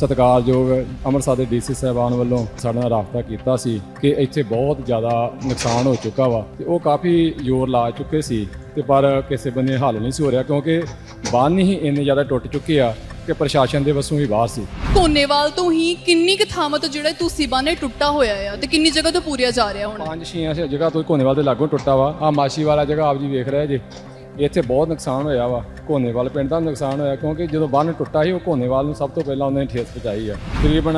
ਸਤਿਕਾਰਯੋਗ ਅੰਮ੍ਰਿਤਸਰ ਦੇ ਡੀਸੀ ਸਾਹਿਬਾਨ ਵੱਲੋਂ ਸਾਡੇ ਨਾਲ ਰਾਬਤਾ ਕੀਤਾ ਸੀ ਕਿ ਇੱਥੇ ਬਹੁਤ ਜ਼ਿਆਦਾ ਨੁਕਸਾਨ ਹੋ ਚੁੱਕਾ ਵਾ ਤੇ ਉਹ ਕਾਫੀ ਜ਼ੋਰ ਲਾ ਚੁੱਕੇ ਸੀ ਤੇ ਪਰ ਕਿਸੇ ਬੰਨੇ ਹੱਲ ਨਹੀਂ ਸੀ ਹੋ ਰਿਹਾ ਕਿਉਂਕਿ ਬੰਨ ਹੀ ਇੰਨੇ ਜ਼ਿਆਦਾ ਟੁੱਟ ਚੁੱਕੇ ਆ ਕਿ ਪ੍ਰਸ਼ਾਸਨ ਦੇ ਵੱਸੋਂ ਹੀ ਬਾਹਰ ਸੀ। ਕੋਨੇਵਾਲ ਤੋਂ ਹੀ ਕਿੰਨੀ ਕੁ ਥਾਵਾਂ ਤੋਂ ਜਿਹੜਾ ਤੁਸੀਂ ਬਾਨੇ ਟੁੱਟਾ ਹੋਇਆ ਆ ਤੇ ਕਿੰਨੀ ਜਗ੍ਹਾ ਤੋਂ ਪੂਰਿਆ ਜਾ ਰਿਹਾ ਹੁਣ? ਪੰਜ ਛੇ ਜਗ੍ਹਾ ਤੋਂ ਕੋਨੇਵਾਲ ਦੇ ਲਾਗੋਂ ਟੁੱਟਾ ਵਾ। ਆ ਮਾਸ਼ੀ ਵਾਲਾ ਜਗ੍ਹਾ ਆਪ ਜੀ ਵੇਖ ਰਹੇ ਜੇ। ਇੱਥੇ ਬਹੁਤ ਨੁਕਸਾਨ ਹੋਇਆ ਵਾ। ਕੋਨੇਵਾਲ ਪਿੰਡ ਦਾ ਨੁਕਸਾਨ ਹੋਇਆ ਕਿਉਂਕਿ ਜਦੋਂ ਬੰਨ ਟੁੱਟਾ ਸੀ, ਉਹ ਕੋਨੇਵਾਲ ਨੂੰ ਸਭ ਤੋਂ ਪਹਿਲਾਂ ਉਹਨਾਂ ਨੇ ਠੇਸ ਪਹੁੰਚਾਈ ਆ। ਤਕਰੀਬਨ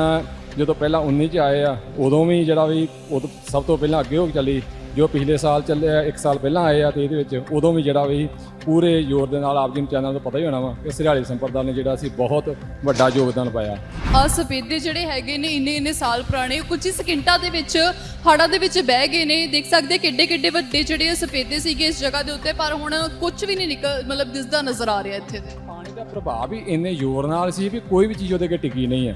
ਜਦੋਂ ਪਹਿਲਾਂ 19 ਚ ਆਏ ਆ, ਉਦੋਂ ਵੀ ਜਿਹੜਾ ਵੀ ਉਦੋਂ ਸਭ ਤੋਂ ਪਹਿਲਾਂ ਅੱਗੇ ਹੋ ਕੇ ਚੱਲੀ ਜੋ ਪਿਛਲੇ ਸਾਲ ਚੱਲਿਆ ਇੱਕ ਸਾਲ ਪਹਿਲਾਂ ਆਏ ਆ ਤੇ ਇਹਦੇ ਵਿੱਚ ਉਦੋਂ ਵੀ ਜਿਹੜਾ ਵੀ ਪੂਰੇ ਜ਼ੋਰ ਦੇ ਨਾਲ ਆਪ ਜੀ ਨੂੰ ਚੈਨਲ ਤੋਂ ਪਤਾ ਹੀ ਹੋਣਾ ਵਾ ਕਿ ਸਰਿਆਲੀ ਸੰਪਰਦਾ ਨੇ ਜਿਹੜਾ ਸੀ ਬਹੁਤ ਵੱਡਾ ਯੋਗਦਾਨ ਪਾਇਆ। ਆ ਸਫੇਦੇ ਜਿਹੜੇ ਹੈਗੇ ਨੇ ਇੰਨੇ ਇੰਨੇ ਸਾਲ ਪੁਰਾਣੇ ਕੁਝ ਹੀ ਸਕਿੰਟਾਂ ਦੇ ਵਿੱਚ ਹੜਾਂ ਦੇ ਵਿੱਚ ਬਹਿ ਗਏ ਨੇ। ਦੇਖ ਸਕਦੇ ਕਿੱਡੇ ਕਿੱਡੇ ਵੱਡੇ ਜਿਹੜੇ ਸਫੇਦੇ ਸੀਗੇ ਇਸ ਜਗ੍ਹਾ ਦੇ ਉੱਤੇ ਪਰ ਹੁਣ ਕੁਝ ਵੀ ਨਹੀਂ ਨਿਕਲ ਮਤਲਬ ਦਿਸਦਾ ਨਜ਼ਰ ਆ ਰਿਹਾ ਇੱਥੇ। ਪਾਣੀ ਦਾ ਪ੍ਰਭਾਵ ਹੀ ਇੰਨੇ ਜ਼ੋਰ ਨਾਲ ਸੀ ਵੀ ਕੋਈ ਵੀ ਚੀਜ਼ ਉਹਦੇ ਅੱਗੇ ਟਿਕੀ ਨਹੀਂ ਹੈ।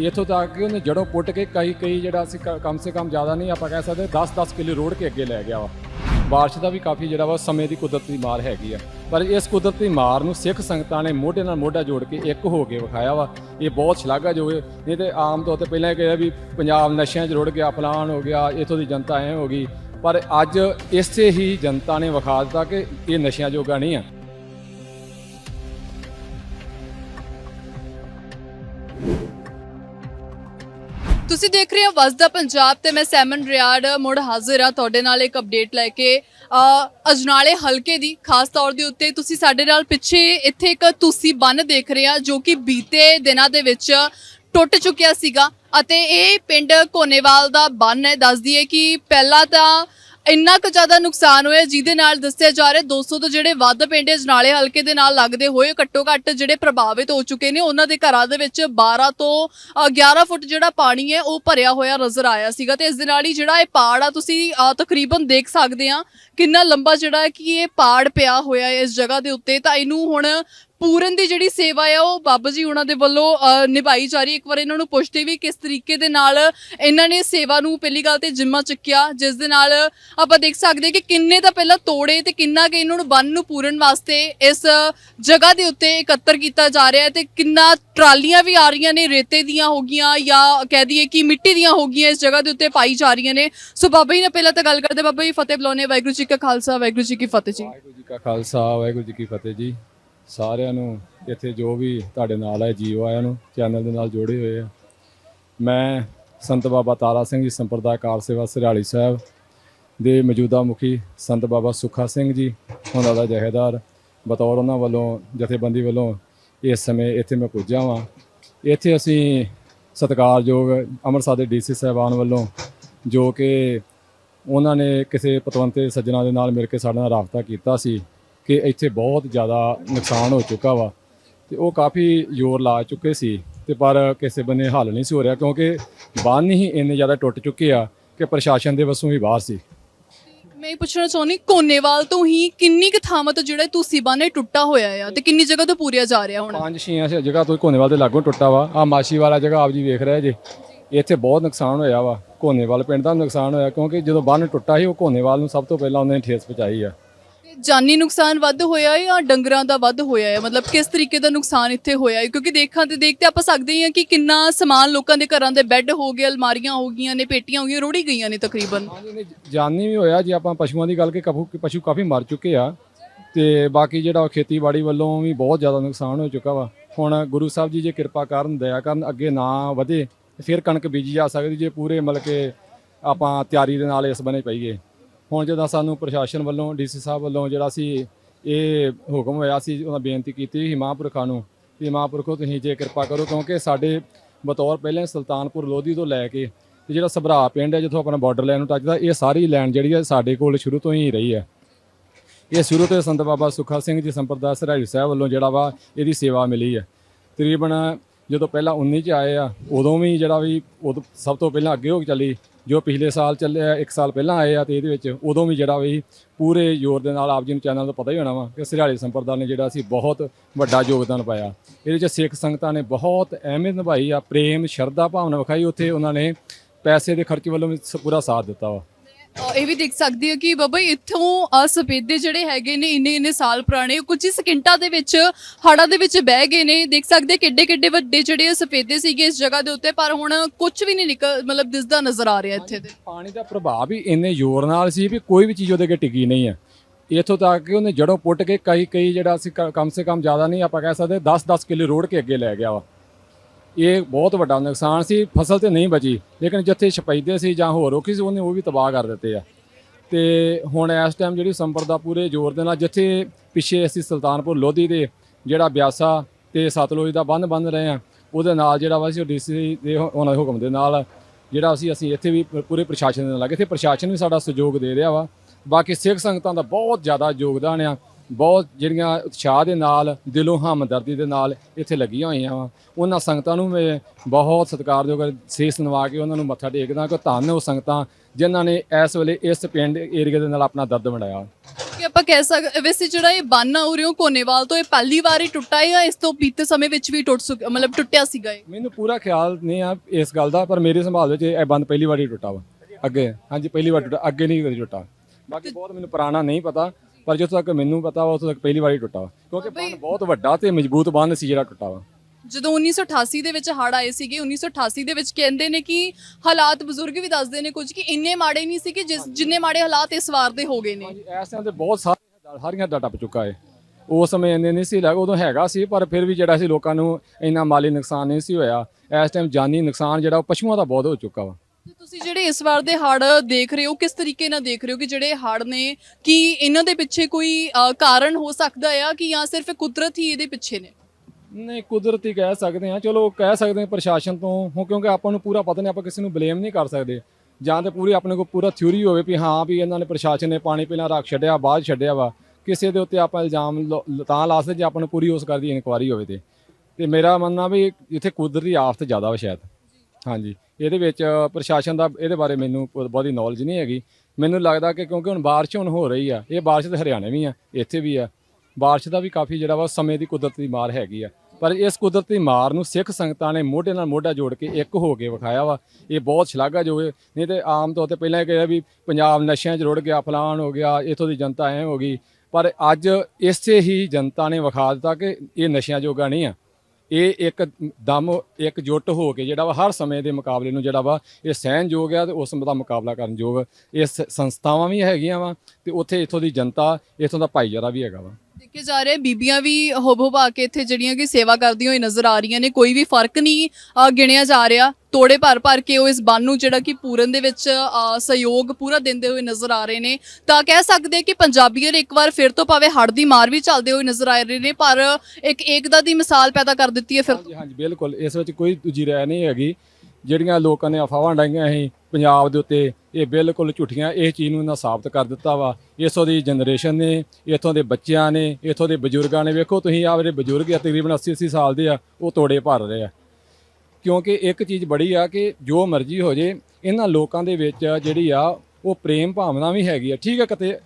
ਇੱਥੋਂ ਤੱਕ ਕਿ ਉਹਨੇ ਜੜੋਂ ਪੁੱਟ ਕੇ ਕਈ ਕਈ ਜਿਹੜਾ ਅਸੀਂ ਕ- ਕਮ ਸੇ ਕਮ ਜ਼ਿਆਦਾ ਨਹੀਂ ਆਪਾਂ ਕਹਿ ਸਕਦੇ 10-10 ਕਿਲੇ ਰੋੜ ਕੇ ਅੱਗੇ ਲੈ ਗਿਆ ਵਾ। ਬਾਰਿਸ਼ ਦਾ ਵੀ ਕਾਫੀ ਜਿਹੜਾ ਵਾ ਸਮੇਂ ਦੀ ਕੁਦਰਤ ਦੀ ਮਾਰ ਹੈਗੀ ਆ। ਪਰ ਇਸ ਕੁਦਰਤੀ ਮਾਰ ਨੂੰ ਸਿੱਖ ਸੰਗਤਾਂ ਨੇ ਮੋਢੇ ਨਾਲ ਮੋਢਾ ਜੋੜ ਕੇ ਇੱਕ ਹੋ ਕੇ ਵਿਖਾਇਆ ਵਾ। ਇਹ ਬਹੁਤ ਸ਼ਲਾਘਾਯੋਗ ਹੈ। ਨਹੀਂ ਤੇ ਆਮ ਤੌਰ ਤੇ ਪਹਿਲਾਂ ਇਹ ਕਿਹਾ ਵੀ ਪੰਜਾਬ ਨਸ਼ਿਆਂ 'ਚ ਰੁੜ ਗਿਆ, ਫਲਾਣ ਹੋ ਗਿਆ, ਇੱਥੋਂ ਦੀ ਜਨਤਾ ਐ ਹੋ ਗਈ। ਪਰ ਅੱਜ ਇਸੇ ਹੀ ਜਨਤਾ ਨੇ ਵਿਖਾ ਦਿੱਤਾ ਕਿ ਇਹ ਨਸ਼ਿਆਂ ਜੋਗਾ ਨਹੀਂ ਆ। ਤੁਸੀਂ ਦੇਖ ਰਹੇ ਹੋ ਵਸਦਾ ਪੰਜਾਬ ਤੇ ਮੈਂ ਸੈਮਨ ਰਿਆੜ ਮੁੜ ਹਾਜ਼ਰ ਹਾਂ ਤੁਹਾਡੇ ਨਾਲ ਇੱਕ ਅਪਡੇਟ ਲੈ ਕੇ ਅਜਨਾਲੇ ਹਲਕੇ ਦੀ, ਖਾਸ ਤੌਰ ਦੇ ਉੱਤੇ ਤੁਸੀਂ ਸਾਡੇ ਨਾਲ ਪਿੱਛੇ ਇੱਥੇ ਇੱਕ ਤੁਸੀਂ ਬੰਨ ਦੇਖ ਰਹੇ ਆ ਜੋ ਕਿ ਬੀਤੇ ਦਿਨਾਂ ਦੇ ਵਿੱਚ ਟੁੱਟ ਚੁੱਕਿਆ ਸੀਗਾ ਅਤੇ ਇਹ ਪਿੰਡ ਕੋਨੇਵਾਲ ਦਾ ਬੰਨ ਹੈ। ਦੱਸਦੀ ਹੈ ਕਿ ਪਹਿਲਾਂ ਤਾਂ ਇੰਨਾ ਕੁ ਜ਼ਿਆਦਾ ਨੁਕਸਾਨ ਹੋਇਆ ਜਿਹਦੇ ਨਾਲ ਦੱਸਿਆ ਜਾ ਰਿਹਾ 200 ਤੋਂ ਜਿਹੜੇ ਵੱਧ ਪਿੰਡ ਅਜਨਾਲੇ ਹਲਕੇ ਦੇ ਨਾਲ ਲੱਗਦੇ ਹੋਏ ਘੱਟੋ ਘੱਟ ਜਿਹੜੇ ਪ੍ਰਭਾਵਿਤ ਹੋ ਚੁੱਕੇ ਨੇ ਉਹਨਾਂ ਦੇ ਘਰਾਂ ਦੇ ਵਿੱਚ 12 ਤੋਂ ਅ, 11 ਫੁੱਟ ਜਿਹੜਾ ਪਾਣੀ ਹੈ ਉਹ ਭਰਿਆ ਹੋਇਆ ਨਜ਼ਰ ਆਇਆ ਸੀਗਾ ਤੇ ਇਸ ਦੇ ਨਾਲ ਹੀ ਜਿਹੜਾ ਇਹ ਪਾੜ ਆ ਤੁਸੀਂ ਤਕਰੀਬਨ ਦੇਖ ਸਕਦੇ ਆ ਕਿੰਨਾ ਲੰਬਾ ਜਿਹੜਾ ਕਿ ਇਹ ਪਾੜ ਪਿਆ ਹੋਇਆ ਇਸ ਜਗ੍ਹਾ ਦੇ ਉੱਤੇ। ਤਾਂ ਇਹਨੂੰ ਹੁਣ ਪੂਰਨ ਦੀ ਜਿਹੜੀ ਸੇਵਾ ਆ ਉਹ ਬਾਬਾ ਜੀ ਉਹਨਾਂ ਦੇ ਵੱਲੋਂ ਅ, ਨਿਭਾਈ ਜਾ ਰਹੀ ਹੈ। ਇੱਕ ਵਾਰ ਇਹਨਾਂ ਨੂੰ ਪੁੱਛਦੇ ਵੀ ਕਿਸ ਤਰੀਕੇ ਦੇ ਨਾਲ ਇਹਨਾਂ ਨੇ ਸੇਵਾ ਨੂੰ ਪਹਿਲੀ ਗੱਲ ਤੇ ਜਿੰਮਾ ਚੁੱਕਿਆ ਜਿਸ ਦੇ ਨਾਲ ਆਪਾਂ ਦੇਖ ਸਕਦੇ ਕਿ ਕਿੰਨੇ ਤਾਂ ਪਹਿਲਾਂ ਤੋੜੇ ਤੇ ਕਿੰਨਾ ਕਿ ਇਹਨਾਂ ਨੂੰ ਬੰਨ ਨੂੰ ਪੂਰਨ ਵਾਸਤੇ ਇਸ ਜਗ੍ਹਾ ਦੇ ਉੱਤੇ ਇਕੱਤਰ ਕੀਤਾ ਜਾ ਰਿਹਾ ਹੈ ਤੇ ਕਿੰਨਾ ਟਰਾਲੀਆਂ ਵੀ ਆ ਰਹੀਆਂ ਨੇ ਰੇਤੇ ਦੀਆਂ ਹੋ ਗਈਆਂ ਜਾਂ ਕਹਿ ਦਈਏ ਕਿ ਮਿੱਟੀ ਦੀਆਂ ਹੋ ਗਈਆਂ ਇਸ ਜਗ੍ਹਾ ਦੇ ਉੱਤੇ ਪਾਈ ਜਾ ਰਹੀਆਂ ਨੇ। ਸੋ ਬਾਬਾ ਜੀ ਨੇ ਪਹਿਲਾਂ ਤਾਂ ਗੱਲ ਕਰਦੇ ਬਾਬਾ ਜੀ ਫਤਿਹ ਬੁਲਾਉਣੇ ਵਾਹਿਗੁਰੂ ਜੀ ਕਾ ਖਾਲਸਾ ਵਾਹਿਗੁਰੂ ਜੀ ਕੀ ਫਤਿਹ ਜੀ। ਵਾਹਿਗੁਰੂ ਜੀ ਕਾ ਖਾਲਸਾ ਵਾਹਿਗੁਰੂ ਜੀ ਕੀ ਫਤਿਹ ਜੀ। ਸਾਰਿਆਂ ਨੂੰ ਇੱਥੇ ਜੋ ਵੀ ਤੁਹਾਡੇ ਨਾਲ ਹੈ ਜੀਵ ਆਇਆਂ ਨੂੰ, ਚੈਨਲ ਦੇ ਨਾਲ ਜੋੜੇ ਹੋਏ ਆ। ਮੈਂ ਸੰਤ ਬਾਬਾ ਤਾਰਾ ਸਿੰਘ ਜੀ, ਸੰਪਰਦਾਇਕਾਰ ਸੇਵਾ ਸਰਿਆਲੀ ਸਾਹਿਬ ਦੇ ਮੌਜੂਦਾ ਮੁਖੀ ਸੰਤ ਬਾਬਾ ਸੁਖਾ ਸਿੰਘ ਜੀ, ਉਹਨਾਂ ਦਾ ਜਹੇਦਾਰ। ਬਤੌਰ ਉਹਨਾਂ ਵੱਲੋਂ, ਜਥੇਬੰਦੀ ਵੱਲੋਂ ਇਸ ਸਮੇਂ ਇੱਥੇ ਮੈਂ ਪੁੱਜਾ ਵਾਂ। ਇੱਥੇ ਅਸੀਂ ਸਤਿਕਾਰਯੋਗ ਅੰਮ੍ਰਿਤਸਰ ਦੇ ਡੀਸੀ ਸਾਹਿਬਾਨ ਵੱਲੋਂ ਜੋ ਕਿ ਉਹਨਾਂ ਨੇ ਕਿਸੇ ਪਤਵੰਤੇ ਸੱਜਣਾ ਦੇ ਨਾਲ ਮਿਲ ਕੇ ਸਾਡੇ ਨਾਲ ਰਾਬਤਾ ਕੀਤਾ ਸੀ ਕਿ ਇੱਥੇ ਬਹੁਤ ਜ਼ਿਆਦਾ ਨੁਕਸਾਨ ਹੋ ਚੁੱਕਾ ਵਾ ਤੇ ਉਹ ਕਾਫੀ ਜ਼ੋਰ ਲਾ ਚੁੱਕੇ ਸੀ ਤੇ ਪਰ ਕਿਸੇ ਬੰਨੇ ਹੱਲ ਨਹੀਂ ਸੀ ਹੋ ਰਿਹਾ ਕਿਉਂਕਿ ਬੰਨ ਹੀ ਇੰਨੇ ਜ਼ਿਆਦਾ ਟੁੱਟ ਚੁੱਕੇ ਆ ਕਿ ਪ੍ਰਸ਼ਾਸਨ ਦੇ ਵੱਸੋਂ ਹੀ ਬਾਹਰ ਸੀ। ਮੈਂ ਇਹ ਪੁੱਛਣਾ ਚਾਹੁੰਦੀ ਕੋਨੇਵਾਲ ਤੋਂ ਹੀ ਕਿੰਨੀ ਕੁ ਥਾਵਾਂ ਤੋਂ ਜਿਹੜਾ ਤੁਸੀਂ ਬਾਨੇ ਟੁੱਟਾ ਹੋਇਆ ਆ ਤੇ ਕਿੰਨੀ ਜਗ੍ਹਾ ਤੋਂ ਪੂਰਿਆ ਜਾ ਰਿਹਾ ਹੁਣ? ਪੰਜ ਛੇ ਐਸੇ ਜਗ੍ਹਾ ਤੋਂ ਕੋਨੇਵਾਲ ਦੇ ਲਾਗੋਂ ਟੁੱਟਾ ਵਾ। ਆ ਮਾਸ਼ੀ ਵਾਲਾ ਜਗ੍ਹਾ ਆਪ ਜੀ ਵੇਖ ਰਹੇ ਜੇ। ਇੱਥੇ ਬਹੁਤ ਨੁਕਸਾਨ ਹੋਇਆ ਵਾ। ਕੋਨੇਵਾਲ ਪਿੰਡ ਦਾ ਨੁਕਸਾਨ ਹੋਇਆ ਕਿਉਂਕਿ ਜਦੋਂ ਬੰਨ ਟੁੱਟਾ ਸੀ ਉਹ ਕੋਨੇਵਾਲ ਨੂੰ ਸਭ ਤੋਂ ਪਹਿਲਾਂ ਉਹਨਾਂ ਠੇਸ ਪਹੁੰਚਾਈ ਆ। ਜਾਨੀ ਨੁਕਸਾਨ ਵੱਧ ਹੋਇਆ ਹੈ ਜਾਂ ਡੰਗਰਾਂ ਦਾ ਵੱਧ ਹੋਇਆ ਹੈ? ਮਤਲਬ ਕਿਸ ਤਰੀਕੇ ਦਾ ਨੁਕਸਾਨ ਇੱਥੇ ਹੋਇਆ ਹੈ? ਕਿਉਂਕਿ ਦੇਖਾਂ ਤੇ ਦੇਖਦੇ ਆਪਾਂ ਸਕਦੇ ਹੀ ਹਾਂ ਕਿ ਕਿੰਨਾ ਸਮਾਨ ਲੋਕਾਂ ਦੇ ਘਰਾਂ ਦੇ ਬੈੱਡ ਹੋ ਗਏ, ਅਲਮਾਰੀਆਂ ਹੋ ਗਈਆਂ ਨੇ, ਪੇਟੀਆਂ ਹੋ ਗਈਆਂ, ਰੋੜੀ ਗਈਆਂ ਨੇ ਤਕਰੀਬਨ। ਜਾਨੀ ਵੀ ਹੋਇਆ, ਜੇ ਆਪਾਂ ਪਸ਼ੂਆਂ ਦੀ ਗੱਲ ਕਿ ਕਫੂ ਪਸ਼ੂ ਕਾਫੀ ਮਰ ਚੁੱਕੇ ਆ ਤੇ ਬਾਕੀ ਜਿਹੜਾ ਖੇਤੀਬਾੜੀ ਵੱਲੋਂ ਵੀ ਬਹੁਤ ਜ਼ਿਆਦਾ ਨੁਕਸਾਨ ਹੋ ਚੁੱਕਾ ਵਾ। ਹੁਣ ਗੁਰੂ ਸਾਹਿਬ ਜੀ ਜੇ ਕਿਰਪਾ ਕਰਨ, ਦਇਆ ਕਰਨ, ਅੱਗੇ ਨਾ ਵਧੇ ਫਿਰ ਕਣਕ ਬੀਜੀ ਜਾ ਸਕਦੀ ਜੇ ਪੂਰੇ ਮਤਲਬ ਕਿ ਆਪਾਂ ਤਿਆਰੀ ਦੇ ਨਾਲ ਇਸ ਬਣੇ ਪਈਏ। ਹੁਣ ਜਦੋਂ ਸਾਨੂੰ ਪ੍ਰਸ਼ਾਸਨ ਵੱਲੋਂ, ਡੀਸੀ ਸਾਹਿਬ ਵੱਲੋਂ ਜਿਹੜਾ ਸੀ, ਇਹ ਹੁਕਮ ਹੋਇਆ ਸੀ ਉਹਨਾਂ ਬੇਨਤੀ ਕੀਤੀ ਸੀ ਮਹਾਂਪੁਰਖਾਂ ਨੂੰ ਕਿ ਮਹਾਂਪੁਰਖੋ, ਤੁਸੀਂ ਜੇ ਕਿਰਪਾ ਕਰੋ, ਕਿਉਂਕਿ ਸਾਡੇ ਬਤੌਰ ਪਹਿਲਾਂ ਸੁਲਤਾਨਪੁਰ ਲੋਧੀ ਤੋਂ ਲੈ ਕੇ ਤੇ ਜਿਹੜਾ ਸਭਰਾ ਪਿੰਡ ਹੈ, ਜਿੱਥੋਂ ਆਪਣਾ ਬਾਰਡਰ ਲਾਈਨ ਨੂੰ ਟੱਚਦਾ ਇਹ ਸਾਰੀ ਲੈਂਡ ਜਿਹੜੀ ਹੈ ਸਾਡੇ ਕੋਲ ਸ਼ੁਰੂ ਤੋਂ ਹੀ ਰਹੀ ਹੈ। ਇਹ ਸ਼ੁਰੂ ਤੋਂ ਹੀ ਸੰਤ ਬਾਬਾ ਸੁਖਾ ਸਿੰਘ ਜੀ ਸੰਪਰਦਾ ਸਰਾਈ ਸਾਹਿਬ ਵੱਲੋਂ ਜਿਹੜਾ ਵਾ ਇਹਦੀ ਸੇਵਾ ਮਿਲੀ ਹੈ। ਤਕਰੀਬਨ ਜਦੋਂ ਪਹਿਲਾਂ 19 ਚ ਆਏ ਆ, ਉਦੋਂ ਵੀ ਜਿਹੜਾ ਵੀ, ਉਦੋਂ ਸਭ ਤੋਂ ਪਹਿਲਾਂ ਅੱਗੇ ਹੋ ਕੇ ਚੱਲੀ ਜੋ ਪਿਛਲੇ ਸਾਲ ਚੱਲਿਆ, ਇੱਕ ਸਾਲ ਪਹਿਲਾਂ ਆਏ ਆ ਤੇ ਇਹਦੇ ਵਿੱਚ ਉਦੋਂ ਵੀ ਜਿਹੜਾ ਵੀ ਪੂਰੇ ਜ਼ੋਰ ਦੇ ਨਾਲ ਆਪ ਜੀ ਨੂੰ ਚੈਨਲ ਦਾ ਪਤਾ ਹੀ ਹੋਣਾ ਵਾ ਕਿ ਸਰਿਆਲੀ ਸੰਪਰਦਾ ਨੇ ਜਿਹੜਾ ਸੀ ਬਹੁਤ ਵੱਡਾ ਯੋਗਦਾਨ ਪਾਇਆ। ਇਹਦੇ ਵਿੱਚ ਸਿੱਖ ਸੰਗਤਾਂ ਨੇ ਬਹੁਤ ਅਹਿਮੀਅਤ ਨਿਭਾਈ ਆ, ਪ੍ਰੇਮ, ਸ਼ਰਧਾ, ਭਾਵਨਾ ਵਿਖਾਈ। ਉੱਥੇ ਉਹਨਾਂ ਨੇ ਪੈਸੇ ਦੇ ਖਰਚ ਵੱਲੋਂ ਵੀ ਸ- ਪੂਰਾ ਸਾਥ ਦਿੱਤਾ ਵਾ। ਅ, ਇਹ ਵੀ ਦੇਖ ਸਕਦੇ ਹੋ ਕਿ ਬਾਬਾ ਜੀ ਇੱਥੋਂ ਅ, ਸਫੇਦੇ ਜਿਹੜੇ ਹੈਗੇ ਨੇ ਇੰਨੇ ਇੰਨੇ ਸਾਲ ਪੁਰਾਣੇ ਉਹ ਕੁਝ ਹੀ ਸਕਿੰਟਾਂ ਦੇ ਵਿੱਚ ਹੜਾਂ ਦੇ ਵਿੱਚ ਬਹਿ ਗਏ ਨੇ। ਦੇਖ ਸਕਦੇ ਕਿੱਡੇ ਕਿੱਡੇ ਵੱਡੇ ਜਿਹੜੇ ਇਹ ਸਫੇਦੇ ਸੀਗੇ ਇਸ ਜਗ੍ਹਾ ਦੇ ਉੱਤੇ ਪਰ ਹੁਣ ਕੁਝ ਵੀ ਨਹੀਂ ਨਿਕਲ ਮਤਲਬ ਦਿਸਦਾ ਨਜ਼ਰ ਆ ਰਿਹਾ ਇੱਥੇ ਤੇ। ਪਾਣੀ ਦਾ ਪ੍ਰਭਾਵ ਵੀ ਇੰਨੇ ਜ਼ੋਰ ਨਾਲ ਸੀ ਵੀ ਕੋਈ ਵੀ ਚੀਜ਼ ਉਹਦੇ ਅੱਗੇ ਟਿਕੀ ਨਹੀਂ ਹੈ। ਇੱਥੋਂ ਤੱਕ ਕਿ ਉਹਨੇ ਜੜੋਂ ਪੁੱਟ ਕੇ ਕਈ ਕਈ ਜਿਹੜਾ ਅਸੀਂ ਕ- ਕਮ ਸੇ ਕਮ ਜ਼ਿਆਦਾ ਨਹੀਂ ਆਪਾਂ ਕਹਿ ਸਕਦੇ 10-10 ਕਿੱਲੇ ਰੋੜ ਕੇ ਅੱਗੇ ਲੈ ਗਿਆ ਵਾ। ਇਹ ਬਹੁਤ ਵੱਡਾ ਨੁਕਸਾਨ ਸੀ, ਫਸਲ ਤੇ ਨਹੀਂ ਬਚੀ, ਲੇਕਿਨ ਜਿੱਥੇ ਛਪਈਦੇ ਸੀ ਜਾਂ ਹੋਰ ਰੋਕੀ ਸੀ, ਉਹਨੇ ਉਹ ਵੀ ਤਬਾਹ ਕਰ ਦਿੱਤੇ ਆ। ਤੇ ਹੁਣ ਇਸ ਟਾਈਮ ਜਿਹੜੀ ਸੰਪਰ ਦਾ ਪੂਰੇ ਜ਼ੋਰ ਦੇ ਨਾਲ ਜਿੱਥੇ ਪਿੱਛੇ ਅਸੀਂ ਸੁਲਤਾਨਪੁਰ ਲੋਧੀ ਦੇ ਜਿਹੜਾ ਬਿਆਸਾ ਤੇ ਸਤਲੁਜ ਦਾ ਬੰਨ ਬੰਨ ਰਹੇ ਆ, ਉਹਦੇ ਨਾਲ ਜਿਹੜਾ ਵਾ ਸੀ ਡੀਸੀ ਦੇ ਉਹਨਾਂ ਦੇ ਹੁਕਮ ਦੇ ਨਾਲ ਜਿਹੜਾ ਅਸੀਂ ਅਸੀਂ ਇੱਥੇ ਵੀ ਪੂਰੇ ਪ੍ਰਸ਼ਾਸਨ ਦੇ ਨਾਲ ਲੱਗੇ। ਇੱਥੇ ਪ੍ਰਸ਼ਾਸਨ ਵੀ ਸਾਡਾ ਸਹਿਯੋਗ ਦੇ ਰਿਹਾ ਵਾ। ਬਾਕੀ ਸਿੱਖ ਸੰਗਤਾਂ ਦਾ ਬਹੁਤ ਜ਼ਿਆਦਾ ਯੋਗਦਾਨ ਆ। ਬਹੁਤ ਜਿਹੜੀਆਂ ਉਤਸ਼ਾਹ ਦੇ ਨਾਲ ਦਿਲੋਂ ਹਮਦਰਦੀ ਦੇ ਨਾਲ ਇੱਥੇ ਲੱਗੀਆਂ ਹੋਈਆਂ ਵਾ। ਉਹਨਾਂ ਸੰਗਤਾਂ ਨੂੰ ਮੈਂ ਬਹੁਤ ਸਤਿਕਾਰਯੋਗ ਸੀਸ ਨਵਾ ਕੇ ਉਹਨਾਂ ਨੂੰ ਮੱਥਾ ਟੇਕਦਾ ਕਿ ਧੰਨ ਉਹ ਸੰਗਤਾਂ ਜਿਨ੍ਹਾਂ ਨੇ ਇਸ ਵੇਲੇ ਇਸ ਪਿੰਡ ਏਰੀਆ ਦੇ ਨਾਲ ਆਪਣਾ ਦਰਦ ਵੰਡਾਇਆ ਕਿ ਆਪਾਂ ਕਹਿ ਸਕਦੇ ਵੈਸੇ ਜਿਹੜਾ ਇਹ ਬੰਨ ਆ ਉਰਿਓਂ ਕੋਨੇਵਾਲ ਤੋਂ ਇਹ ਪਹਿਲੀ ਵਾਰ ਹੀ ਟੁੱਟਾ ਹੈ ਇਸ ਤੋਂ ਬੀਤੇ ਸਮੇਂ ਵਿੱਚ ਵੀ ਟੁੱਟ ਸੁਕ ਮਤਲਬ ਟੁੱਟਿਆ ਸੀਗਾ ਇਹ? ਮੈਨੂੰ ਪੂਰਾ ਖਿਆਲ ਨਹੀਂ ਆ ਇਸ ਗੱਲ ਦਾ ਪਰ ਮੇਰੇ ਸੰਭਾਲ ਵਿੱਚ ਇਹ ਬੰਦ ਪਹਿਲੀ ਵਾਰੀ ਟੁੱਟਾ ਵਾ। ਅੱਗੇ ਹਾਂਜੀ ਪਹਿਲੀ ਵਾਰ ਟੁੱਟਾ ਅੱਗੇ ਨਹੀਂ ਕਦੀ ਟੁੱਟਾ। ਬਾਕੀ ਬਹੁਤ ਮੈਨੂੰ ਪੁਰਾਣਾ ਨਹੀਂ ਪਤਾ ਪਰ ਜਿੱਥੋਂ ਤੱਕ ਮੈਨੂੰ ਪਤਾ ਵਾ ਉੱਥੋਂ ਤੱਕ ਪਹਿਲੀ ਵਾਰੀ ਟੁੱਟਾ ਵਾ। ਕਿਉਂਕਿ ਬੰਨ ਬਹੁਤ ਵੱਡਾ ਤੇ ਮਜ਼ਬੂਤ ਬੰਨ ਸੀ ਜਿਹੜਾ ਟੁੱਟਾ ਵਾ। ਜਦੋਂ 1988 ਦੇ ਵਿੱਚ ਹੜ ਆਏ ਸੀਗੇ 1988 ਦੇ ਵਿੱਚ ਕਹਿੰਦੇ ਨੇ ਕਿ ਹਾਲਾਤ ਬਜ਼ੁਰਗ ਵੀ ਦੱਸਦੇ ਨੇ ਕੁਝ ਕਿ ਇੰਨੇ ਮਾੜੇ ਨਹੀਂ ਸੀ ਕਿ ਜਿਸ ਜਿੰਨੇ ਮਾੜੇ ਹਾਲਾਤ ਇਸ ਵਾਰ ਦੇ ਹੋ ਗਏ ਨੇ। ਹਾਂਜੀ ਇਸ ਟਾਈਮ ਤੇ ਬਹੁਤ ਸਾਰੇ ਸਾਰੀਆਂ ਦਾ ਟੱਪ ਚੁੱਕਾ ਹੈ ਉਸ ਸਮੇਂ ਇੰਨੇ ਨਹੀਂ ਸੀ ਲੱਗ ਉਦੋਂ ਹੈਗਾ ਸੀ ਪਰ ਫਿਰ ਵੀ ਜਿਹੜਾ ਸੀ ਲੋਕਾਂ ਨੂੰ ਇੰਨਾ ਮਾਲੀ ਨੁਕਸਾਨ ਨਹੀਂ ਸੀ ਹੋਇਆ। ਇਸ ਟਾਈਮ ਜਾਨੀ ਨੁਕਸਾਨ ਜਿਹੜਾ ਉਹ ਪਸ਼ੂਆਂ ਦਾ ਬਹੁਤ ਹੋ ਚੁੱਕਾ ਵਾ। ਤੁਸੀਂ ਜਿਹੜੇ ਇਸ ਵਾਰ ਦੇ ਹੜ ਦੇਖ ਰਹੇ ਹੋ ਕਿਸ ਤਰੀਕੇ ਨਾਲ ਦੇਖ ਰਹੇ ਹੋ ਕਿ ਜਿਹੜੇ ਹੜ ਨੇ ਕਿ ਇਹਨਾਂ ਦੇ ਪਿੱਛੇ ਕੋਈ ਅ, ਕਾਰਨ ਹੋ ਸਕਦਾ ਆ ਕਿ ਜਾਂ ਸਿਰਫ ਕੁਦਰਤ ਹੀ ਇਹਦੇ ਪਿੱਛੇ ਨੇ? ਨਹੀਂ ਕੁਦਰਤੀ ਕਹਿ ਸਕਦੇ ਹਾਂ। ਚਲੋ ਕਹਿ ਸਕਦੇ ਹਾਂ ਪ੍ਰਸ਼ਾਸਨ ਤੋਂ ਹੁਣ ਕਿਉਂਕਿ ਆਪਾਂ ਨੂੰ ਪੂਰਾ ਪਤਾ ਨਹੀਂ ਆਪਾਂ ਕਿਸੇ ਨੂੰ ਬਲੇਮ ਨਹੀਂ ਕਰ ਸਕਦੇ। ਜਾਂ ਤੇ ਪੂਰੀ ਆਪਣੇ ਕੋਲ ਪੂਰਾ ਥਿਊਰੀ ਹੋਵੇ ਵੀ ਹਾਂ ਵੀ ਇਹਨਾਂ ਨੇ ਪ੍ਰਸ਼ਾਸਨ ਨੇ ਪਾਣੀ ਪਹਿਲਾਂ ਰੱਖ ਛੱਡਿਆ ਬਾਅਦ ਛੱਡਿਆ ਵਾ। ਕਿਸੇ ਦੇ ਉੱਤੇ ਆਪਾਂ ਇਲਜ਼ਾਮ ਲ- ਲ- ਤਾਂ ਲਾ ਸਕਦੇ ਜੇ ਆਪਾਂ ਨੂੰ ਪੂਰੀ ਉਸ ਗੱਲ ਦੀ ਇਨਕੁਆਰੀ ਹੋਵੇ ਤੇ। ਤੇ ਮੇਰਾ ਮੰਨਣਾ ਵੀ ਇੱਥੇ ਕੁਦਰਤੀ ਆਫਤ ਜ਼ਿਆਦਾ ਵਾ ਸ਼ਾਇਦ। ਹਾਂਜੀ। ਇਹਦੇ ਵਿੱਚ ਪ੍ਰਸ਼ਾਸਨ ਦਾ ਇਹਦੇ ਬਾਰੇ ਮੈਨੂੰ ਪ- ਬਹੁਤੀ ਨੌਲੇਜ ਨਹੀਂ ਹੈਗੀ। ਮੈਨੂੰ ਲੱਗਦਾ ਕਿ ਕਿਉਂਕਿ ਹੁਣ ਬਾਰਿਸ਼ ਹੁਣ ਹੋ ਰਹੀ ਆ, ਇਹ ਬਾਰਿਸ਼ ਤਾਂ ਹਰਿਆਣੇ ਵੀ ਆ, ਇੱਥੇ ਵੀ ਆ। ਬਾਰਿਸ਼ ਦਾ ਵੀ ਕਾਫੀ ਜਿਹੜਾ ਵਾ ਸਮੇਂ ਦੀ ਕੁਦਰਤੀ ਮਾਰ ਹੈਗੀ ਆ। ਪਰ ਇਸ ਕੁਦਰਤੀ ਮਾਰ ਨੂੰ ਸਿੱਖ ਸੰਗਤਾਂ ਨੇ ਮੋਢੇ ਨਾਲ ਮੋਢਾ ਜੋੜ ਕੇ ਇੱਕ ਹੋ ਕੇ ਵਿਖਾਇਆ ਵਾ। ਇਹ ਬਹੁਤ ਸ਼ਲਾਘਾਯੋਗ ਹੈ। ਨਹੀਂ ਤੇ ਆਮ ਤੌਰ ਤੇ ਪਹਿਲਾਂ ਇਹ ਕਿਹਾ ਵੀ ਪੰਜਾਬ ਨਸ਼ਿਆਂ 'ਚ ਰੁੜ ਗਿਆ, ਫਲਾਣ ਹੋ ਗਿਆ, ਇੱਥੋਂ ਦੀ ਜਨਤਾ ਐ ਹੋ ਗਈ। ਪਰ ਅੱਜ ਇਸੇ ਹੀ ਜਨਤਾ ਨੇ ਵਿਖਾ ਦਿੱਤਾ ਕਿ ਇਹ ਨਸ਼ਿਆਂ ਜੋਗਾ ਨਹੀਂ ਆ। ਇਹ ਇੱਕ ਦਮ, ਇੱਕ ਜੁੱਟ ਹੋ ਕੇ ਜਿਹੜਾ ਵਾ ਹਰ ਸਮੇਂ ਦੇ ਮੁਕਾਬਲੇ ਨੂੰ ਜਿਹੜਾ ਵਾ ਇਹ ਸਹਿਣਯੋਗ ਆ ਤੇ ਉਸ ਦਾ ਮੁਕਾਬਲਾ ਕਰਨ ਯੋਗ ਇਹ ਸ- ਸੰਸਥਾਵਾਂ ਵੀ ਹੈਗੀਆਂ ਵਾ ਤੇ ਉੱਥੇ ਇੱਥੋਂ ਦੀ ਜਨਤਾ, ਇੱਥੋਂ ਦਾ ਭਾਈਚਾਰਾ ਵੀ ਹੈਗਾ ਵਾ। ਦੇਖੇ ਜਾ ਰਹੇ ਬੀਬੀਆਂ ਵੀ ਹੁਬ ਹੁਬਾ ਕੇ ਇੱਥੇ ਜਿਹੜੀਆਂ ਕਿ ਸੇਵਾ ਕਰਦੀਆਂ ਹੋਈ ਨਜ਼ਰ ਆ ਰਹੀਆਂ ਨੇ, ਕੋਈ ਵੀ ਫ਼ਰਕ ਨਹੀਂ ਗਿਣਿਆ ਜਾ ਰਿਹਾ। ਤੋੜੇ ਭਰ ਭਰ ਕੇ ਉਹ ਇਸ ਬੰਨ ਨੂੰ ਜਿਹੜਾ ਕਿ ਪੂਰਨ ਦੇ ਵਿੱਚ ਸਹਿਯੋਗ ਪੂਰਾ ਦਿੰਦੇ ਹੋਏ ਨਜ਼ਰ ਆ ਰਹੇ ਨੇ। ਤਾਂ ਕਹਿ ਸਕਦੇ ਕਿ ਪੰਜਾਬੀਅਰ ਇੱਕ ਵਾਰ ਫਿਰ ਤੋਂ ਭਾਵੇਂ ਹੜ ਦੀ ਮਾਰ ਵੀ ਚੱਲਦੇ ਹੋਏ ਨਜ਼ਰ ਆ ਰਹੇ ਨੇ, ਪਰ ਇੱਕ ਏਕਤਾ ਦੀ ਮਿਸਾਲ ਪੈਦਾ ਕਰ ਦਿੱਤੀ ਹੈ ਫਿਰ ਹਾਂਜੀ ਹਾਂਜੀ, ਬਿਲਕੁਲ। ਇਸ ਵਿੱਚ ਕੋਈ ਦੂਜੀ ਰਾਇ ਨਹੀਂ ਹੈਗੀ। ਜਿਹੜੀਆਂ ਲੋਕਾਂ ਨੇ ਅਫਵਾਹਾਂ ਡਾਈਆਂ ਸੀ ਪੰਜਾਬ ਦੇ ਉੱਤੇ, ਇਹ ਬਿਲਕੁਲ ਝੂਠੀਆਂ, ਇਹ ਚੀਜ਼ ਨੂੰ ਇਹਨਾਂ ਸਾਬਤ ਕਰ ਦਿੱਤਾ ਵਾ। ਇਸੋਂ ਦੀ ਜਨਰੇਸ਼ਨ ਨੇ, ਇਥੋਂ ਦੇ ਬੱਚਿਆਂ ਨੇ, ਇਥੋਂ ਦੇ ਬਜ਼ੁਰਗਾਂ ਨੇ। ਵੇਖੋ, ਤੁਸੀਂ ਆਹ ਜਿਹੜੇ ਬਜ਼ੁਰਗ ਆ, ਤਕਰੀਬਨ 80 80 ਸਾਲ ਦੇ ਆ, ਉਹ ਤੋੜੇ ਭਰ ਰਹੇ ਆ। ਕਿਉਂਕਿ ਇੱਕ ਚੀਜ਼ ਬੜੀ ਆ ਕਿ ਜੋ ਮਰਜ਼ੀ ਹੋ ਜੇ, ਇਹਨਾਂ ਲੋਕਾਂ ਦੇ ਵਿੱਚ ਜਿਹੜੀ ਆ, ਉਹ ਪ੍ਰੇਮ ਭਾਵਨਾ ਵੀ ਹੈਗੀ ਆ। ਠੀਕ ਆ, ਕਿਤੇ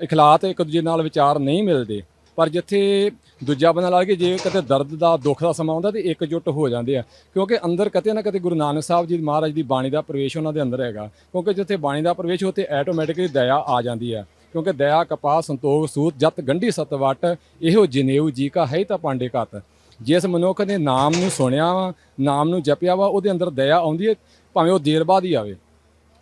ਇਖਲਾਤ ਇੱਕ ਦੂਜੇ ਨਾਲ ਵਿਚਾਰ ਨਹੀਂ ਮਿਲਦੇ, ਪਰ ਜਿੱਥੇ ਦੂਜਾ ਬੰਦਾ ਲਾ ਕੇ ਜੇ ਕਿਤੇ ਦਰਦ ਦਾ, ਦੁੱਖ ਦਾ ਸਮਾਂ ਆਉਂਦਾ ਤੇ ਇਕਜੁੱਟ ਹੋ ਜਾਂਦੇ ਆ। ਕਿਉਂਕਿ ਅੰਦਰ ਕਿਤੇ ਨਾ ਕਿਤੇ ਗੁਰੂ ਨਾਨਕ ਸਾਹਿਬ ਜੀ ਮਹਾਰਾਜ ਦੀ ਬਾਣੀ ਦਾ ਪ੍ਰਵੇਸ਼ ਉਹਨਾਂ ਦੇ ਅੰਦਰ ਹੈਗਾ। ਕਿਉਂਕਿ ਜਿੱਥੇ ਬਾਣੀ ਦਾ ਪ੍ਰਵੇਸ਼, ਉੱਥੇ ਆਟੋਮੈਟਿਕਲੀ ਦਇਆ ਆ ਜਾਂਦੀ ਆ। ਕਿਉਂਕਿ ਦਇਆ, ਕਪਾਹ, ਸੰਤੋਖ, ਸੂਤ, ਜਤ, ਗੰਢੀ, ਸਤਵਟ, ਇਹੋ ਜਨੇਊ ਜੀ ਕਾ ਹੈ ਤਾਂ ਪਾਂਡੇ ਘਤ। ਜਿਸ ਮਨੁੱਖ ਨੇ ਨਾਮ ਨੂੰ ਸੁਣਿਆ ਵਾ, ਨਾਮ ਨੂੰ ਜਪਿਆ ਵਾ, ਉਹਦੇ ਅੰਦਰ ਦਇਆ ਆਉਂਦੀ ਹੈ, ਭਾਵੇਂ ਉਹ ਦੇਰ ਬਾਅਦ ਹੀ ਆਵੇ।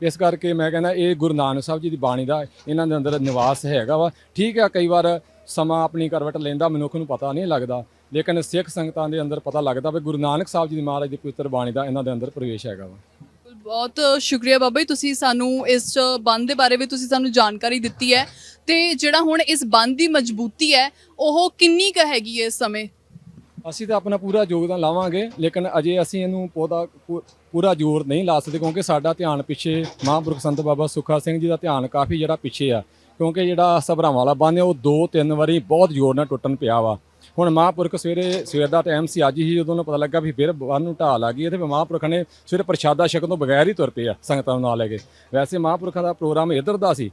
ਇਸ ਕਰਕੇ ਮੈਂ ਕਹਿੰਦਾ, ਇਹ ਗੁਰੂ ਨਾਨਕ ਸਾਹਿਬ ਜੀ ਦੀ ਬਾਣੀ ਦਾ, ਇਹਨਾਂ ਦੇ ਅੰਦਰ ਨਿਵਾਸ ਹੈਗਾ ਵਾ। ਠੀਕ ਹੈ ਕਈ ਵਾਰ ਸਮਾਂ ਆਪਣੀ ਕਰਵਟ ਲੈਂਦਾ, ਮਨੁੱਖ ਨੂੰ ਪਤਾ ਨਹੀਂ ਲੱਗਦਾ। ਲੇਕਿਨ ਸਿੱਖ ਸੰਗਤਾਂ ਦੇ ਅੰਦਰ ਪਤਾ ਲੱਗਦਾ ਵੀ ਗੁਰੂ ਨਾਨਕ ਸਾਹਿਬ ਜੀ ਦੀ ਮਹਾਰਾਜ ਦੀ ਪਵਿੱਤਰ ਬਾਣੀ ਦਾ ਇਹਨਾਂ ਦੇ ਅੰਦਰ ਪ੍ਰਵੇਸ਼ ਹੈਗਾ ਵਾ। ਬਹੁਤ ਸ਼ੁਕਰੀਆ ਬਾਬਾ ਜੀ, ਤੁਸੀਂ ਸਾਨੂੰ ਇਸ ਬੰਦ ਦੇ ਬਾਰੇ ਵੀ ਤੁਸੀਂ ਸਾਨੂੰ ਜਾਣਕਾਰੀ ਦਿੱਤੀ ਹੈ। ਤੇ ਜਿਹੜਾ ਹੁਣ ਇਸ ਬੰਦ ਦੀ ਮਜ਼ਬੂਤੀ ਹੈ, ਉਹ ਕਿੰਨੀ ਕੁ ਹੈਗੀ ਹੈ ਇਸ ਸਮੇਂ? ਅਸੀਂ ਤਾਂ ਆਪਣਾ ਪੂਰਾ ਯੋਗਦਾਨ ਲਾਵਾਂਗੇ, ਲੇਕਿਨ ਅਜੇ ਅਸੀਂ ਇਹਨੂੰ ਪੌਦਾ ਪੂ- ਪੂਰਾ ਜ਼ੋਰ ਨਹੀਂ ਲਾ ਸਕਦੇ ਕਿਉਂਕਿ ਸਾਡਾ ਧਿਆਨ ਪਿੱਛੇ ਮਹਾਂਪੁਰਖ ਸੰਤ ਬਾਬਾ ਸੁੱਖਾ ਸਿੰਘ ਜੀ ਦਾ ਧਿਆਨ ਕਾਫੀ ਜਿਹੜਾ ਪਿੱਛੇ ਆ। ਕਿਉਂਕਿ ਜਿਹੜਾ ਸਭਰਾਵਾਂ ਵਾਲਾ ਬੰਨ੍ਹ ਹੈ ਉਹ ਦੋ ਤਿੰਨ ਵਾਰੀ ਬਹੁਤ ਜ਼ੋਰ ਨਾਲ ਟੁੱਟਣ ਪਿਆ ਵਾ। ਹੁਣ ਮਹਾਂਪੁਰਖ ਸਵੇਰੇ, ਸਵੇਰ ਦਾ ਟਾਈਮ ਸੀ, ਅੱਜ ਹੀ ਜਦੋਂ ਨੂੰ ਪਤਾ ਲੱਗਾ ਵੀ ਫਿਰ ਬੰਨ੍ਹ ਨੂੰ ਢਾਹ ਲੱਗੀ ਤੇ ਮਹਾਂਪੁਰਖ ਨੇ ਸਵੇਰੇ ਪ੍ਰਸ਼ਾਦਾ ਛਕਣ ਤੋਂ ਬਗੈਰ ਹੀ ਤੁਰ ਪਏ ਆ ਸੰਗਤਾਂ ਨੂੰ ਨਾਲ ਲੈ ਕੇ। ਵੈਸੇ ਮਹਾਂਪੁਰਖਾਂ ਦਾ ਪ੍ਰੋਗਰਾਮ ਇੱਧਰ ਦਾ ਸੀ,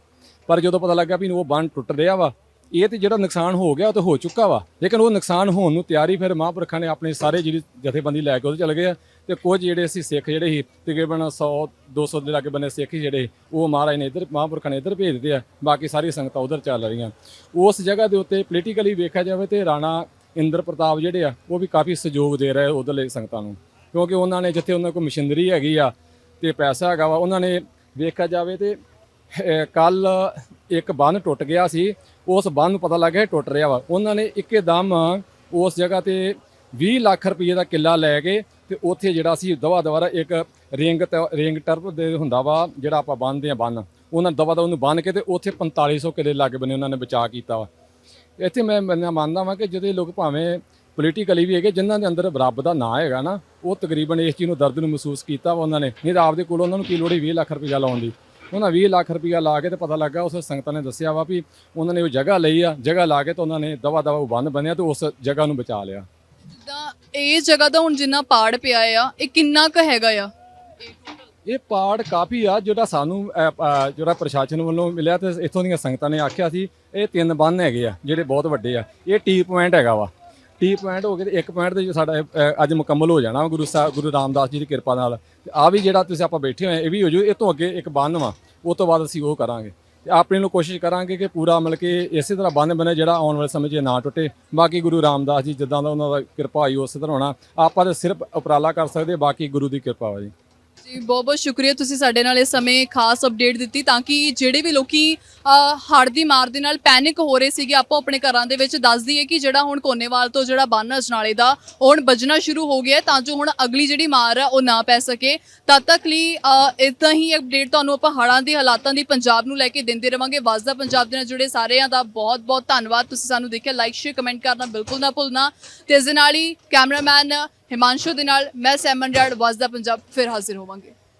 ਪਰ ਜਦੋਂ ਪਤਾ ਲੱਗਾ ਵੀ ਉਹ ਬੰਨ ਟੁੱਟ ਰਿਹਾ ਵਾ ਇਹ ਤੇ ਜਿਹੜਾ ਨੁਕਸਾਨ ਹੋ ਗਿਆ ਉਹ ਤਾਂ ਹੋ ਚੁੱਕਾ ਵਾ, ਲੇਕਿਨ ਉਹ ਨੁਕਸਾਨ ਹੋਣ ਨੂੰ ਤਿਆਰੀ ਫਿਰ ਮਹਾਂਪੁਰਖਾਂ ਨੇ ਆਪਣੇ ਸਾਰੇ ਜਿਹੜੀ ਜਥੇਬੰਦੀ ਲੈ ਕੇ ਉਹਦੇ ਚਲੇ ਗਏ ਆ ਤੇ ਕੁਝ ਜਿਹੜੇ ਅਸੀਂ ਸਿੱਖ ਜਿਹੜੇ ਸੀ, ਤਕਰੀਬਨ 100 200 ਦੇ ਲਾਗੇ ਬੰਨੇ ਸਿੱਖ ਸੀ ਜਿਹੜੇ, ਉਹ ਮਹਾਰਾਜ ਨੇ ਇੱਧਰ, ਮਹਾਂਪੁਰਖਾਂ ਨੇ ਇੱਧਰ ਭੇਜ ਦਿੱਤੇ ਆ, ਬਾਕੀ ਸਾਰੀ ਸੰਗਤਾਂ ਉਧਰ ਚੱਲ ਰਹੀਆਂ। ਉਸ ਜਗ੍ਹਾ ਦੇ ਉੱਤੇ ਪੋਲੀਟੀਕਲੀ ਵੇਖਿਆ ਜਾਵੇ ਤੇ ਰਾਣਾ ਇੰਦਰ ਪ੍ਰਤਾਪ ਜਿਹੜੇ ਆ, ਉਹ ਵੀ ਕਾਫੀ ਸਹਿਯੋਗ ਦੇ ਰਹੇ ਉਧਰਲੇ ਸੰਗਤਾਂ ਨੂੰ, ਕਿਉਂਕਿ ਉਹਨਾਂ ਨੇ ਜਿੱਥੇ ਉਹਨਾਂ ਕੋਲ ਮਸ਼ੀਨਰੀ ਹੈਗੀ ਆ ਤੇ ਪੈਸਾ ਹੈਗਾ ਵਾ, ਉਹਨਾਂ ਨੇ ਵੇਖਿਆ ਜਾਵੇ ਤੇ ਕੱਲ ਇੱਕ ਬੰਨ ਟੁੱਟ ਗਿਆ ਸੀ ਉਸ ਬੰਨ ਨੂੰ ਪਤਾ ਲੱਗਿਆ ਇਹ ਟੁੱਟ ਰਿਹਾ ਵਾ। ਉਹਨਾਂ ਨੇ ਇੱਕਦਮ ਉਸ ਜਗ੍ਹਾ ਤੇ 20 ਲੱਖ ਰੁਪਏ ਦਾ ਕਿੱਲਾ ਲੈ ਕੇ ਤੇ ਉੱਥੇ ਜਿਹੜਾ ਸੀ ਦਵਾ ਦਵਾਰਾ ਇੱਕ ਰਿੰਗ ਤ- ਰਿੰਗ ਟਰਪ ਦੇ ਹੁੰਦਾ ਵਾ, ਜਿਹੜਾ ਆਪਾਂ ਬੰਨਦੇ ਆ ਬੰਨ, ਉਹਨਾਂ ਦਵਾ ਦਾ ਉਹਨੂੰ ਬੰਨ ਕੇ ਤੇ ਉੱਥੇ 4500 ਕਿੱਲੇ ਲੱਗ ਬਨੇ ਉਹਨਾਂ ਨੇ ਬਚਾ ਕੀਤਾ ਵਾ। ਇੱਥੇ ਮੈਂ ਮੈਂ ਮੰਨਦਾ ਵਾਂ ਕਿ ਜਿਹੜੇ ਲੋਕ ਭਾਵੇਂ ਪੋਲੀਟੀਕਲੀ ਵੀ ਹੈਗੇ, ਜਿਨ੍ਹਾਂ ਦੇ ਅੰਦਰ ਰੱਬ ਦਾ ਨਾਂ ਹੈਗਾ ਨਾ, ਉਹ ਤਕਰੀਬਨ ਇਸ ਚੀਜ਼ ਨੂੰ ਦਰਦ ਨੂੰ ਮਹਿਸੂਸ ਕੀਤਾ ਵਾ ਉਹਨਾਂ ਨੇ। ਨਹੀਂ ਤਾਂ ਆਪਦੇ ਕੋਲ ਉਹਨਾਂ ਨੂੰ ਕੀ ਲੋੜੀ ਸੀ 20 ਲੱਖ ਰੁਪਇਆ ਲਾਉਣ ਦੀ? ਉਹਨਾਂ 20 ਲੱਖ ਰੁਪਇਆ ਲਾ ਕੇ ਤੇ ਪਤਾ ਲੱਗਾ ਉਸ ਸੰਗਤਾਂ ਨੇ ਦੱਸਿਆ ਵਾ ਵੀ ਉਹਨਾਂ ਨੇ ਉਹ ਜਗ੍ਹਾ ਲਈ ਆ ਜਗ੍ਹਾ ਲਾ ਕੇ ਤੇ ਉਹਨਾਂ ਨੇ ਦਵਾ ਦਵਾ ਉਹ ਬੰਨ ਬਣਿਆ ਤੇ ਉਸ ਜਗ੍ਹਾ ਨੂੰ ਬਚਾ ਲਿਆ। ਜਿੱਦਾਂ ਇਹ ਜਗ੍ਹਾ ਦਾ ਹੁਣ ਜਿੰਨਾ ਪਾੜ ਪਿਆ ਆ ਇਹ ਕਿੰਨਾ ਕੁ ਹੈਗਾ ਆ? ਇਹ ਪਾੜ ਕਾਫੀ ਆ ਜਿਹੜਾ ਸਾਨੂੰ ਜਿਹੜਾ ਪ੍ਰਸ਼ਾਸਨ ਵੱਲੋਂ ਮਿਲਿਆ ਤੇ ਇੱਥੋਂ ਦੀਆਂ ਸੰਗਤਾਂ ਨੇ ਆਖਿਆ ਸੀ ਇਹ ਤਿੰਨ ਬੰਨ ਹੈਗੇ ਆ ਜਿਹੜੇ ਬਹੁਤ ਵੱਡੇ ਆ। ਇਹ ਟੀ ਪੁਆਇੰਟ ਹੈਗਾ ਵਾ। ਟੀ ਪੁਆਇੰਟ ਹੋ ਗਏ ਤੇ ਇੱਕ ਪੁਆਇੰਟ ਤੇ ਸਾਡਾ ਅੱਜ ਮੁਕੰਮਲ ਹੋ ਜਾਣਾ ਗੁਰੂ ਸਾਹਿਬ ਗੁਰੂ ਰਾਮਦਾਸ ਜੀ ਦੀ ਕਿਰਪਾ ਨਾਲ। ਆ ਵੀ ਜਿਹੜਾ ਤੁਸੀਂ ਆਪਾਂ ਬੈਠੇ ਹੋਏ ਇਹ ਵੀ ਹੋ ਜੂ, ਇਹ ਤੋਂ ਅੱਗੇ ਇੱਕ ਬੰਨ ਵਾ, ਉਹ ਤੋਂ ਬਾਅਦ ਅਸੀਂ ਉਹ ਕਰਾਂਗੇ। ਤੇ ਆਪਣੇ ਨੂੰ ਕੋਸ਼ਿਸ਼ ਕਰਾਂਗੇ ਕਿ ਪੂਰਾ ਮਤਲਬ ਕਿ ਇਸੇ ਤਰ੍ਹਾਂ ਬੰਨ ਬਣੇ, ਜਿਹੜਾ ਆਉਣ ਵਾਲੇ ਸਮੇਂ 'ਚ ਨਾ ਟੁੱਟੇ। ਬਾਕੀ ਗੁਰੂ ਰਾਮਦਾਸ ਜੀ ਜਿੱਦਾਂ ਦਾ ਉਹਨਾਂ ਦਾ ਕਿਰਪਾ ਹੋਈ ਉਸੇ ਤਰ੍ਹਾਂ ਹੋਣਾ। ਆਪਾਂ ਤਾਂ ਸਿਰਫ ਉਪਰਾਲਾ ਕਰ ਸਕਦੇ, ਬਾਕੀ ਗੁਰੂ ਦੀ ਕਿਰਪਾ ਵਾ ਜੀ। ਜੀ, ਬਹੁਤ ਬਹੁਤ ਸ਼ੁਕਰੀਆ ਤੁਸੀਂ ਸਾਡੇ ਨਾਲ ਇਸ ਸਮੇਂ ਖਾਸ ਅਪਡੇਟ ਦਿੱਤੀ ਤਾਂ ਕਿ ਜਿਹੜੇ ਵੀ ਲੋਕੀ ਹੜ੍ਹ ਦੀ ਮਾਰ ਦੇ ਨਾਲ ਪੈਨਿਕ ਹੋ ਰਹੇ ਸੀਗੇ, ਆਪੋ ਆਪਣੇ ਘਰਾਂ ਦੇ ਵਿੱਚ ਦੱਸ ਦਈਏ ਕਿ ਜਿਹੜਾ ਹੁਣ ਕੋਨੇਵਾਲ ਤੋਂ ਜਿਹੜਾ ਬੰਨ ਅਜਨਾਲੇ ਦਾ, ਉਹ ਹੁਣ ਵੱਜਣਾ ਸ਼ੁਰੂ ਹੋ ਗਿਆ ਤਾਂ ਜੋ ਹੁਣ ਅਗਲੀ ਜਿਹੜੀ ਮਾਰ ਆ, ਉਹ ਨਾ ਪੈ ਸਕੇ। ਤਦ ਤੱਕ ਲਈ ਇਦਾਂ ਹੀ ਅਪਡੇਟ ਤੁਹਾਨੂੰ ਆਪਾਂ ਹੜ੍ਹਾਂ ਦੇ ਹਾਲਾਤਾਂ ਦੀ ਪੰਜਾਬ ਨੂੰ ਲੈ ਕੇ ਦਿੰਦੇ ਰਵਾਂਗੇ। ਵਸਦਾ ਪੰਜਾਬ ਦੇ ਨਾਲ ਜੁੜੇ ਸਾਰਿਆਂ ਦਾ ਬਹੁਤ ਬਹੁਤ ਧੰਨਵਾਦ। ਤੁਸੀਂ ਸਾਨੂੰ ਦੇਖਿਆ ਲਾਈਕ ਸ਼ੇਅਰ ਕਮੈਂਟ ਕਰਨਾ ਬਿਲਕੁਲ ਨਾ ਭੁੱਲਣਾ। ਤੇ ਇਸ ਦੇ ਨਾਲ ਹੀ ਕੈਮਰਾਮੈਨ ਹਿਮਾਂਸ਼ੂ ਦੇ ਨਾਲ ਮੈਂ ਸੈਮਨ ਰਾੜ ਵਸਦਾ ਪੰਜਾਬ ਫਿਰ ਹਾਜ਼ਰ ਹੋਵਾਂਗੇ।